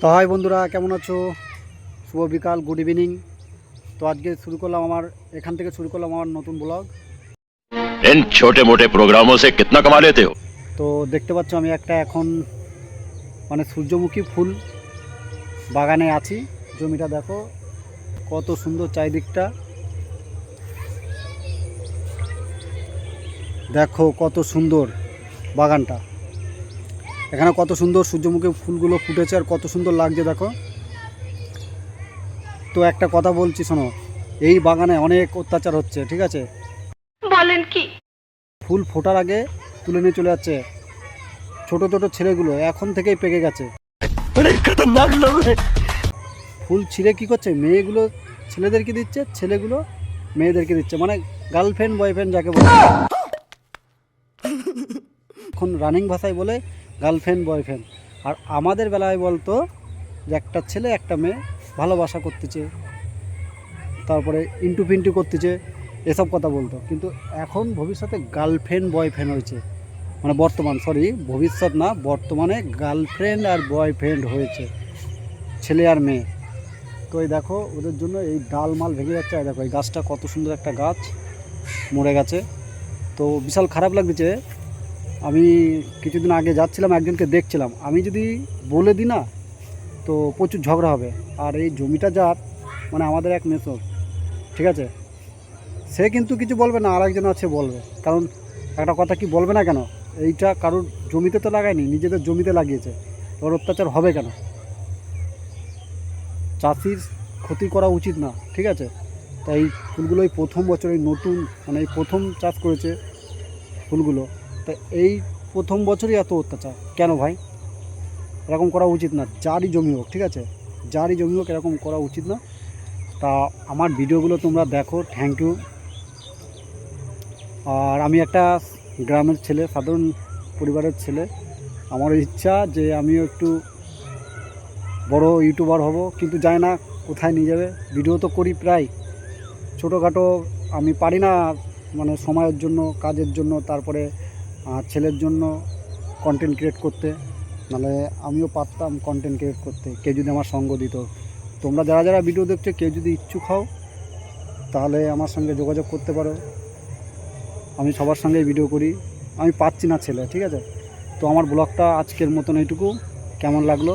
তো হাই বন্ধুরা কেমন আছো শুভ বিকাল গুড ইভিনিং তো আজকে শুরু করলাম আমার এখান থেকে শুরু করলাম আমার নতুন ব্লগ इन छोटे मोटे प्रोग्रामों से कितना कमा लेते हो তো দেখতে পাচ্ছ আমি একটা এখন মানে সূর্যমুখী ফুল বাগানে আছি জমিটা দেখো কত সুন্দর চারিদিকটা দেখো কত সুন্দর বাগানটা এখানে কত সুন্দর সূর্যমুখী ফুলগুলো ফুটেছে আর কত সুন্দর লাগছে দেখো। তো একটা কথা বলছি শোনো এই বাগানে অনেক অত্যাচার হচ্ছে ঠিক আছে? বলেন কি? ফুল ফোটার আগে তুলে নিয়ে চলে যাচ্ছে ছোট ছোট ছেলেগুলো এখন থেকেই পেকে গেছে। ফুল ছিঁড়ে কি করছে? মেয়েগুলো ছেলেদেরকে দিচ্ছে ছেলেগুলো মেয়েদেরকে দিচ্ছে মানে গার্লফ্রেন্ড বয়ফ্রেন্ড যাকে বলে। এখন রানিং ভাষায় বলে গার্লফ্রেন্ড, বয়ফ্রেন্ড। আর আমাদের বেলায় বলতো যে একটা ছেলে, একটা মেয়ে ভালোবাসা করতেছে, তারপরে ইন্টু পিন্টু করতেছে, এসব কথা বলতো। কিন্তু এখন ভবিষ্যতে গার্লফ্রেন্ড, বয়ফ্রেন্ড হয়েছে। মানে বর্তমান সরি ভবিষ্যৎ না, বর্তমানে গার্লফ্রেন্ড আর বয়ফ্রেন্ড হয়েছে, ছেলে আর মেয়ে। তো এই দেখো, ওদের জন্য এই ডাল মাল ভেঙে যাচ্ছে আর দেখো, এই গাছটা কত সুন্দর একটা গাছ, মরে গেছে। তো বিশাল খারাপ লাগছে আমি কিছুদিন আগে যাচ্ছিলাম, একজনকে দেখছিলাম। আমি যদি বলে দিই না, তো প্রচুর ঝগড়া হবে। আর এই জমিটা যার মানে আমাদের এক মেসর, ঠিক আছে? সে কিন্তু কিছু বলবে না আর একজন আছে বলবে। কারণ একটা কথা কি বলবে না কেন? এইটা কারোর জমিতে তো লাগায়নি, নিজেদের জমিতে লাগিয়েছে। তোর অত্যাচার হবে কেন? চাষির ক্ষতি করা উচিত না, ঠিক আছে? তাই ফুলগুলো এই প্রথম বছর, এই নতুন মানে এই প্রথম চাষ করেছে ফুলগুলো। তা এই প্রথম বছরই এত অত্যাচার। কেন ভাই? এরকম করা উচিত না। যারই জমি হোক, ঠিক আছে? যারই জমি হোক, এরকম করা উচিত না। তা আমার ভিডিওগুলো তোমরা দেখো। থ্যাংক ইউ আর আমি একটা গ্রামের ছেলে, সাধারণ পরিবারের ছেলে। আমার ইচ্ছা যে আমিও একটু বড় ইউটিউবার হব, কিন্তু জানি না কোথায় নিয়ে যাবে। ভিডিও তো করি প্রায়। ছোটোখাটো আমি পারি না মানে সময়ের জন্য, কাজের জন্য, তারপরে আহ, ছেলের জন্য কন্টেন্ট ক্রিয়েট করতে। নাহলে আমিও পারতাম কন্টেন্ট ক্রিয়েট করতে কেউ যদি আমার সঙ্গ দিত। তোমরা যারা যারা ভিডিও দেখছ কেউ যদি ইচ্ছুক হও তাহলে আমার সঙ্গে যোগাযোগ করতে পারো। আমি সবার সঙ্গে ভিডিও করি। আমি পাচ্ছি না ছেলে ঠিক আছে? তো আমার ব্লগটা আজকের মতন এইটুকু। কেমন লাগল?